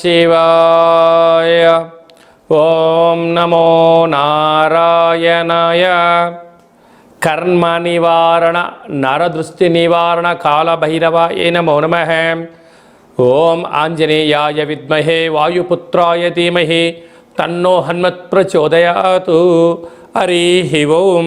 శివాయ ఓం నమో నారాయణాయ కర్మ నివారణ నరదృష్టి నివారణ కాళభైరవాయ నమో నమ ఓం ఆంజనేయాయ విద్మహే వాయుపుత్రాయ ధీమహి తన్నో హన్మత్ ప్రచోదయాతు హరి ఓం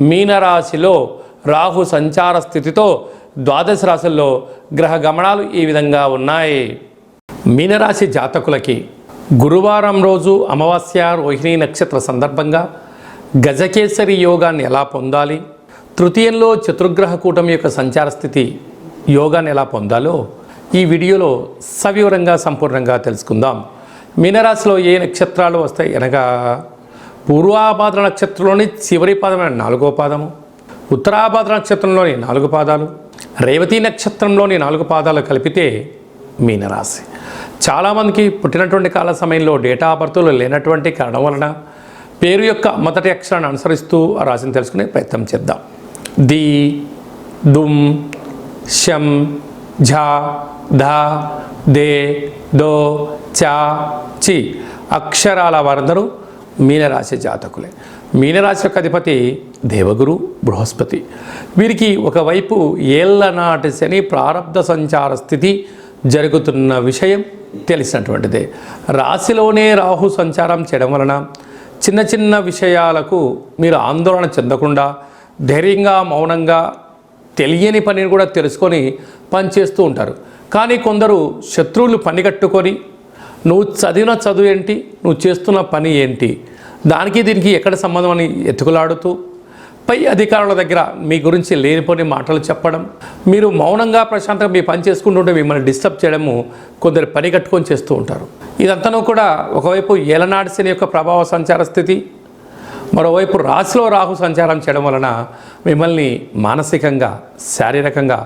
మీనరాశిలో రాహు సంచార స్థితితో ద్వాదశ రాశుల్లో గ్రహ గమనాలు ఈ విధంగా ఉన్నాయి. మీనరాశి జాతకులకి గురువారం రోజు అమావాస్య రోహిణి నక్షత్ర సందర్భంగా గజకేసరి యోగాన్ని ఎలా పొందాలి? తృతీయంలో చతుర్గ్రహ కూటమి యొక్క సంచార స్థితి యోగాన్ని ఎలా పొందాలో ఈ వీడియోలో సవివరంగా సంపూర్ణంగా తెలుసుకుందాం. మీనరాశిలో ఏ నక్షత్రాలు వస్తాయి? అనగా పూర్వాభాద్ర నక్షత్రంలోని చివరి పాదమైన నాలుగో పాదము ఉత్తరాభాద్ర నక్షత్రంలోని నాలుగు పాదాలు రేవతి నక్షత్రంలోని నాలుగు పాదాలు కలిపితే మీనరాశి. చాలామందికి పుట్టినటువంటి కాల సమయంలో డేటా ఆఫ్ బర్త్లు లేనటువంటి కారణం వలన పేరు యొక్క మొదటి అక్షరాన్ని అనుసరిస్తూ ఆ రాశిని తెలుసుకునే ప్రయత్నం చేద్దాం. ది దుమ్ శం ఝ ధ దే దో చా చి అక్షరాల వారందరూ మీనరాశి జాతకులే. మీనరాశి యొక్క అధిపతి దేవగురు బృహస్పతి. వీరికి ఒకవైపు ఏళ్ళనాటి శని ప్రారంధ సంచార స్థితి జరుగుతున్న విషయం తెలిసినటువంటిదే. రాశిలోనే రాహు సంచారం చేయడం వలన చిన్న చిన్న విషయాలకు మీరు ఆందోళన చెందకుండా ధైర్యంగా మౌనంగా తెలియని పనిని కూడా తెలుసుకొని పనిచేస్తూ ఉంటారు. కానీ కొందరు శత్రువులు పనిగట్టుకొని నువ్వు చదివిన చదువు ఏంటి? నువ్వు చేస్తున్న పని ఏంటి? దానికి దీనికి ఎక్కడ సంబంధం అని ఎత్తుకులాడుతూ పై అధికారుల దగ్గర మీ గురించి లేనిపోని మాటలు చెప్పడం మీరు మౌనంగా ప్రశాంతంగా మీ పని చేసుకుంటుంటే మిమ్మల్ని డిస్టర్బ్ చేయడము కొందరు పని కట్టుకొని చేస్తూ ఉంటారు. ఇదంతనూ కూడా ఒకవైపు ఏలనాటి శని యొక్క ప్రభావ సంచార స్థితి మరోవైపు రాశిలో రాహు సంచారం చేయడం వలన మిమ్మల్ని మానసికంగా శారీరకంగా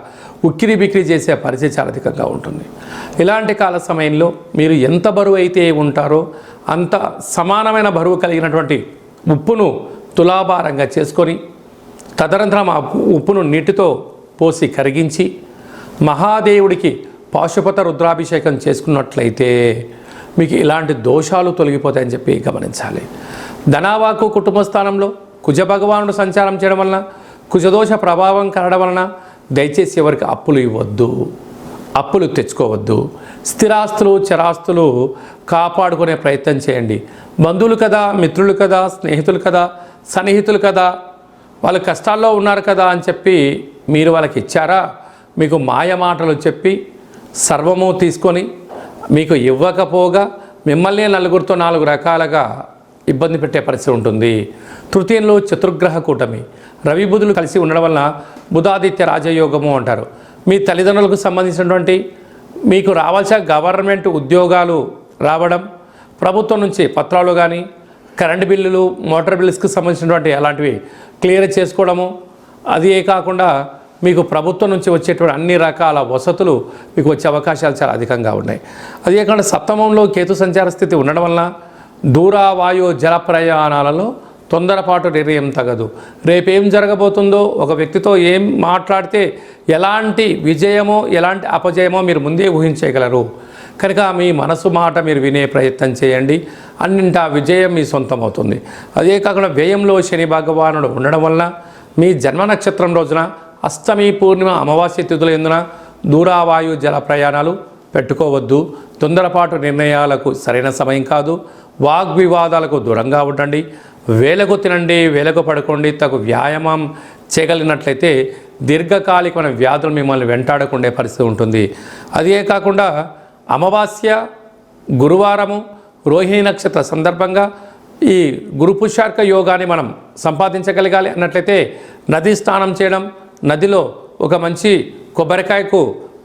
ఉక్కిరి బిక్కిరి చేసే పరిస్థితి చాలా అధికంగా ఉంటుంది. ఇలాంటి కాల సమయంలో మీరు ఎంత బరువు అయితే ఉంటారో అంత సమానమైన బరువు కలిగినటువంటి ఉప్పును తులాభారంగా చేసుకొని తదనంతరం ఆ ఉప్పును నీటితో పోసి కరిగించి మహాదేవుడికి పాశుపత రుద్రాభిషేకం చేసుకున్నట్లయితే మీకు ఇలాంటి దోషాలు తొలగిపోతాయని చెప్పి గమనించాలి. ధనావాకు కుటుంబ స్థానంలో కుజ భగవానుడు సంచారం చేయడం వలన కుజదోష ప్రభావం కలడం వలన దయచేసి ఎవరికి అప్పులు ఇవ్వద్దు అప్పులు తెచ్చుకోవద్దు. స్థిరాస్తులు చరాస్తులు కాపాడుకునే ప్రయత్నం చేయండి. బంధువులు కదా మిత్రులు కదా స్నేహితులు కదా సన్నిహితులు కదా వాళ్ళు కష్టాల్లో ఉన్నారు కదా అని చెప్పి మీరు వాళ్ళకి ఇచ్చారా? మీకు మాయ మాటలు చెప్పి సర్వము తీసుకొని మీకు ఇవ్వకపోగా మిమ్మల్ని నలుగురితో నాలుగు రకాలుగా ఇబ్బంది పెట్టే పరిస్థితి ఉంటుంది. తృతీయంలో చతుర్గ్రహ కూటమి. రవి బుధులు కలిసి ఉండడం వలన బుధాదిత్య రాజయోగము అంటారు. మీ తల్లిదండ్రులకు సంబంధించినటువంటి మీకు రావాల్సిన గవర్నమెంట్ ఉద్యోగాలు రావడం ప్రభుత్వం నుంచి పత్రాలు కానీ కరెంటు బిల్లులు మోటార్ బిల్స్కి సంబంధించినటువంటి అలాంటివి క్లియర్ చేసుకోవడము అది కాకుండా మీకు ప్రభుత్వం నుంచి వచ్చేటువంటి అన్ని రకాల వసతులు మీకు వచ్చే అవకాశాలు చాలా అధికంగా ఉన్నాయి. అదే కాకుండా సప్తమంలో కేతు సంచార స్థితి ఉండడం వలన దూరావాయు జల ప్రయాణాలలో తొందరపాటు నిర్ణయం తగదు. రేపేం జరగబోతుందో ఒక వ్యక్తితో ఏం మాట్లాడితే ఎలాంటి విజయమో ఎలాంటి అపజయమో మీరు ముందే ఊహించగలరు. కనుక మీ మనసు మాట మీరు వినే ప్రయత్నం చేయండి. అన్నింటా విజయం మీ సొంతం అవుతుంది అదే కాకుండా వ్యయంలో శని భగవానుడు ఉండడం వలన మీ జన్మ నక్షత్రం రోజున అష్టమి పూర్ణిమ అమావాస్య తిథుల ఎందున దూరావాయు జల ప్రయాణాలు పెట్టుకోవద్దు. తొందరపాటు నిర్ణయాలకు సరైన సమయం కాదు. వాగ్వివాదాలకు దూరంగా ఉండండి. వేలకు తినండి వేలకు పడుకోండి తగు వ్యాయామం చేయగలిగినట్లయితే దీర్ఘకాలికమైన వ్యాధులు మిమ్మల్ని వెంటాడకుండే పరిస్థితి ఉంటుంది. అదే కాకుండా అమావాస్య గురువారము రోహిణి నక్షత్ర సందర్భంగా ఈ గురుపుషార్క యోగాన్ని మనం సంపాదించగలగాలి అన్నట్లయితే నది స్నానం చేయడం నదిలో ఒక మంచి కొబ్బరికాయకు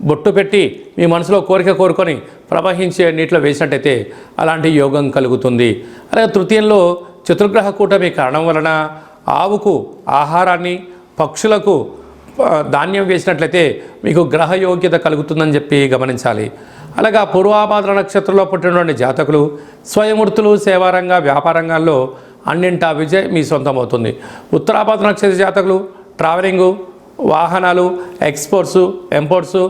బొట్టు పెట్టి మీ మనసులో కోరిక కోరుకొని ప్రవహించే నీటిలో వేసినట్టయితే అలాంటి యోగం కలుగుతుంది. అలాగే తృతీయంలో చతుర్గ్రహ కూటమి కారణం వలన ఆవుకు ఆహారాన్ని పక్షులకు ధాన్యం వేసినట్లయితే మీకు గ్రహ యోగ్యత కలుగుతుందని చెప్పి గమనించాలి. అలాగా పూర్వాభాద్ర నక్షత్రంలో పుట్టినటువంటి జాతకులు స్వయమూర్తులు సేవారంగ వ్యాపారంగాల్లో అన్నింటా విజయం మీ సొంతం అవుతుంది ఉత్తరాభాద్ర నక్షత్ర జాతకులు ట్రావెలింగు వాహనాలు ఎక్స్పోర్ట్స్ ఎంపోర్ట్సు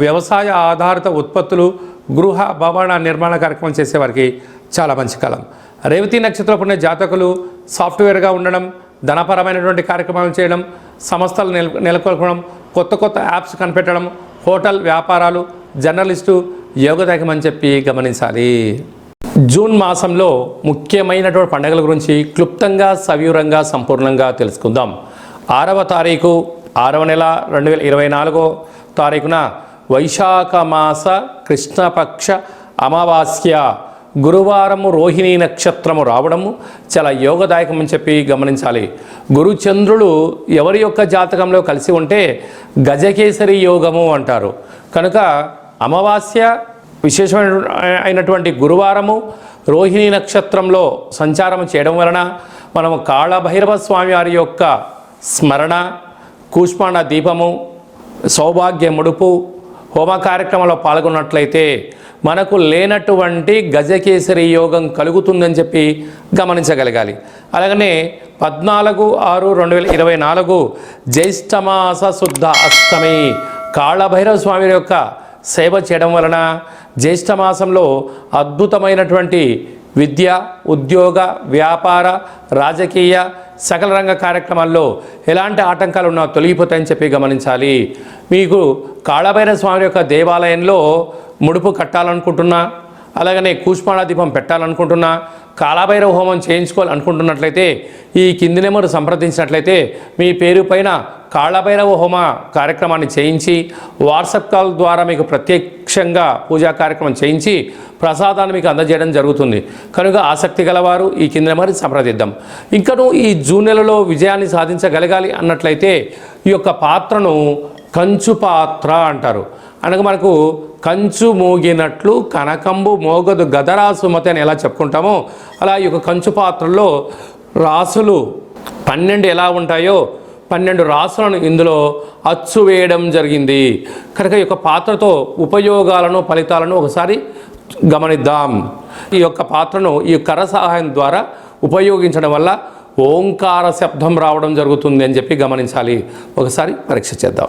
వ్యవసాయ ఆధారిత ఉత్పత్తులు గృహ భవన నిర్మాణ కార్యక్రమం చేసేవారికి చాలా మంచి కాలం. రేవతి నక్షత్రం ఉన్న జాతకులు సాఫ్ట్వేర్గా ఉండడం ధనపరమైనటువంటి కార్యక్రమాలు చేయడం సంస్థలు నెల నెలకొల్పడం కొత్త కొత్త యాప్స్ కనిపెట్టడం హోటల్ వ్యాపారాలు జర్నలిస్టు యోగదాయకం అని చెప్పి గమనించాలి. జూన్ మాసంలో ముఖ్యమైనటువంటి పండుగల గురించి క్లుప్తంగా సవివరంగా సంపూర్ణంగా తెలుసుకుందాం. ఆరవ తారీఖు ఆరవ నెల రెండు వేల ఇరవై నాలుగో తారీఖున వైశాఖ మాస కృష్ణపక్ష అమావాస్య గురువారము రోహిణీ నక్షత్రము రావడము చాలా యోగదాయకం అని చెప్పి గమనించాలి. గురుచంద్రులు ఎవరి యొక్క జాతకంలో కలిసి ఉంటే గజకేసరి యోగము అంటారు. కనుక అమావాస్య విశేషమైన అయినటువంటి గురువారము రోహిణీ నక్షత్రంలో సంచారం చేయడం వలన మనము కాళభైరవ స్వామి వారి యొక్క స్మరణ కూష్మాండ దీపము సౌభాగ్య ముడుపు హోమ కార్యక్రమంలో పాల్గొన్నట్లయితే మనకు లేనటువంటి గజకేసరి యోగం కలుగుతుందని చెప్పి గమనించగలగాలి. అలాగనే పద్నాలుగు ఆరు రెండు వేల ఇరవై నాలుగు జ్యేష్ఠమాస శుద్ధ అష్టమి కాళభైరవ స్వామి యొక్క సేవ చేయడం వలన జ్యేష్ఠమాసంలో అద్భుతమైనటువంటి విద్య ఉద్యోగ వ్యాపార రాజకీయ సకల రంగ కార్యక్రమాల్లో ఎలాంటి ఆటంకాలు ఉన్నా తొలగిపోతాయని చెప్పి గమనించాలి. మీకు కాళభైరవ స్వామి యొక్క దేవాలయంలో ముడుపు కట్టాలనుకుంటున్నా అలాగనే కూష్మాణ దీపం పెట్టాలనుకుంటున్నా కాలభైరవ హోమం చేయించుకోవాలనుకుంటున్నట్లయితే ఈ కింది నెంబరు సంప్రదించినట్లయితే మీ పేరు పైన కాళభైరవ హోమ కార్యక్రమాన్ని చేయించి వాట్సాప్ కాల్ ద్వారా మీకు ప్రత్యక్షంగా పూజా కార్యక్రమం చేయించి ప్రసాదాన్ని మీకు అందజేయడం జరుగుతుంది. కనుక ఆసక్తి గలవారు ఈ కింద నెంబర్ సంప్రదిద్దాం. ఇంకను ఈ జూన్ నెలలో విజయాన్ని సాధించగలగాలి అన్నట్లయితే ఈ యొక్క పాత్రను కంచు పాత్ర అంటారు. అనగా మనకు కంచు మోగినట్లు కనకంబు మోగదు గదరా సుమతి అని ఎలా చెప్పుకుంటామో అలా ఈ యొక్క కంచు పాత్రలో రాసులు పన్నెండు ఎలా ఉంటాయో పన్నెండు రాసులను ఇందులో అచ్చు వేయడం జరిగింది. కనుక ఈ యొక్క పాత్రతో ఉపయోగాలను ఫలితాలను ఒకసారి గమనిద్దాం. ఈ యొక్క పాత్రను ఈ కర సహాయం ద్వారా ఉపయోగించడం వల్ల ఓంకార శబ్దం రావడం జరుగుతుంది అని చెప్పి గమనించాలి. ఒకసారి పరీక్ష చేద్దాం.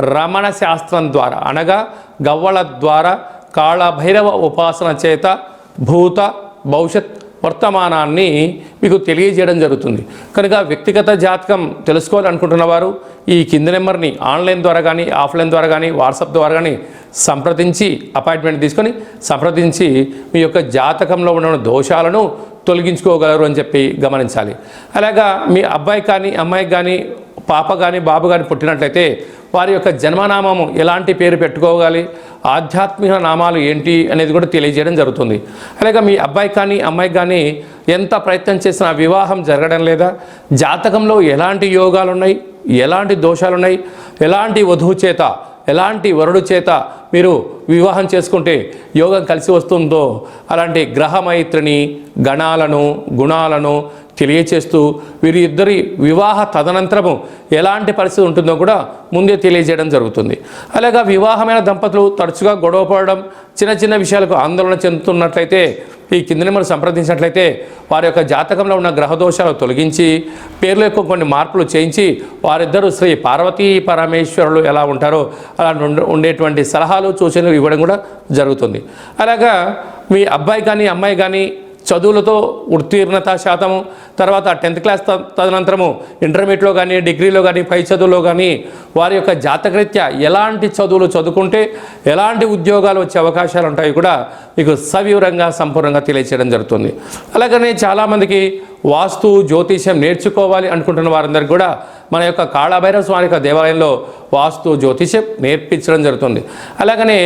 రమణ శాస్త్రం ద్వారా అనగా గవ్వల ద్వారా కాళభైరవ ఉపాసన చేత భూత భవిష్యత్ వర్తమానాన్ని మీకు తెలియజేయడం జరుగుతుంది. కనుక వ్యక్తిగత జాతకం తెలుసుకోవాలనుకుంటున్న వారు ఈ కింది నెంబర్ని ఆన్లైన్ ద్వారా కానీ ఆఫ్లైన్ ద్వారా కానీ వాట్సాప్ ద్వారా కానీ సంప్రదించి అపాయింట్మెంట్ తీసుకొని సంప్రదించి మీ యొక్క జాతకంలో ఉన్న దోషాలను తొలగించుకోగలరు అని చెప్పి గమనించాలి. అలాగా మీ అబ్బాయి కానీ అమ్మాయికి కానీ పాప కానీ బాబు కానీ పుట్టినట్లయితే వారి యొక్క జన్మనామము ఎలాంటి పేరు పెట్టుకోవాలి ఆధ్యాత్మిక నామాలు ఏంటి అనేది కూడా తెలియజేయడం జరుగుతుంది. అలాగే మీ అబ్బాయి కానీ అమ్మాయి కానీ ఎంత ప్రయత్నం చేసినా వివాహం జరగడం లేదా జాతకంలో ఎలాంటి యోగాలు ఉన్నాయి ఎలాంటి దోషాలు ఉన్నాయి ఎలాంటి వధువు చేత ఎలాంటి వరుడు చేత మీరు వివాహం చేసుకుంటే యోగం కలిసి వస్తుందో అలాంటి గ్రహమైత్రిని గణాలను గుణాలను తెలియచేస్తూ వీరి ఇద్దరి వివాహ తదనంతరము ఎలాంటి పరిస్థితి ఉంటుందో కూడా ముందే తెలియజేయడం జరుగుతుంది. అలాగే వివాహమైన దంపతులు తరచుగా గొడవ పడడం చిన్న చిన్న విషయాలకు ఆందోళన చెందుతున్నట్లయితే ఈ కింద నెంబర్ సంప్రదించినట్లయితే వారి యొక్క జాతకంలో ఉన్న గ్రహదోషాలు తొలగించి పేర్ల యొక్క కొన్ని మార్పులు చేయించి వారిద్దరూ శ్రీ పార్వతీ పరమేశ్వరులు ఎలా ఉంటారో అలా ఉండ- ఉండేటువంటి సలహాలు సూచనలు ఇవ్వడం కూడా జరుగుతుంది. అలాగా మీ అబ్బాయి కానీ అమ్మాయి కానీ చదువులతో ఉత్తీర్ణత శాతము తర్వాత టెన్త్ క్లాస్ తదనంతరము ఇంటర్మీడియట్లో కానీ డిగ్రీలో కానీ పై చదువులో కానీ వారి యొక్క జాతకరీత్యా ఎలాంటి చదువులు చదువుకుంటే ఎలాంటి ఉద్యోగాలు వచ్చే అవకాశాలు ఉంటాయి కూడా మీకు సవివరంగా సంపూర్ణంగా తెలియచేయడం జరుగుతుంది. అలాగనే చాలామందికి వాస్తు జ్యోతిష్యం నేర్చుకోవాలి అనుకుంటున్న వారందరికీ కూడా మన యొక్క కాళభైరవ స్వామి యొక్క దేవాలయంలో వాస్తు జ్యోతిష్యం నేర్పించడం జరుగుతుంది. అలాగనే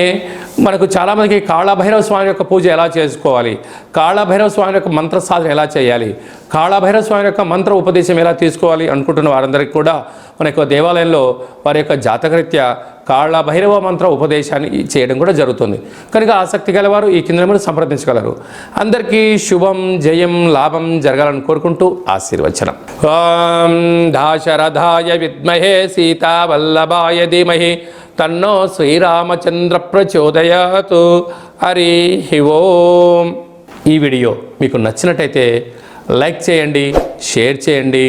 మనకు చాలామందికి కాళభైరవ స్వామి యొక్క పూజ ఎలా చేసుకోవాలి? కాళభైరవ స్వామి యొక్క మంత్ర సాధన ఎలా చేయాలి? కాళభైరవ స్వామి యొక్క మంత్ర ఉపదేశం ఎలా తీసుకోవాలి అనుకుంటున్న వారందరికీ కూడా మన యొక్క దేవాలయంలో వారి యొక్క జాతకరీత్యా కాళభైరవ మంత్ర ఉపదేశాన్ని చేయడం కూడా జరుగుతుంది. కనుక ఆసక్తి గలవారు ఈ కింద నెంబర్ సంప్రదించగలరు. అందరికీ శుభం జయం లాభం జరగాలని కోరుకుంటూ ఆశీర్వచనం. ఓం దాశరథాయ విద్మహే శివాయ ధీమహి. తన్నో శ్రీరామచంద్ర ప్రచోదయాతు. హరి ఓం. ఈ వీడియో మీకు నచ్చినట్టయితే లైక్ చేయండి షేర్ చేయండి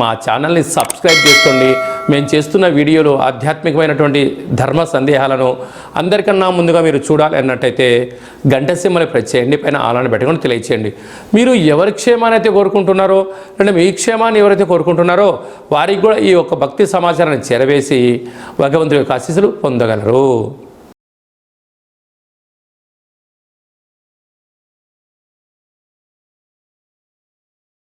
మా ఛానల్ని సబ్స్క్రైబ్ చేసుకోండి. మేము చేస్తున్న వీడియోలు ఆధ్యాత్మికమైనటువంటి ధర్మ సందేహాలను అందరికన్నా ముందుగా మీరు చూడాలి అన్నట్టయితే గంట సింహని ప్రెస్ చేయండి పైన ఆలను పెట్టుకొని తెలియచేయండి. మీరు ఎవరి క్షేమాన్ని అయితే కోరుకుంటున్నారో అంటే మీ క్షేమాన్ని ఎవరైతే కోరుకుంటున్నారో వారికి కూడా ఈ యొక్క భక్తి సమాచారాన్ని చేరవేసి భగవంతుడి యొక్క ఆశీస్సులు పొందగలరు.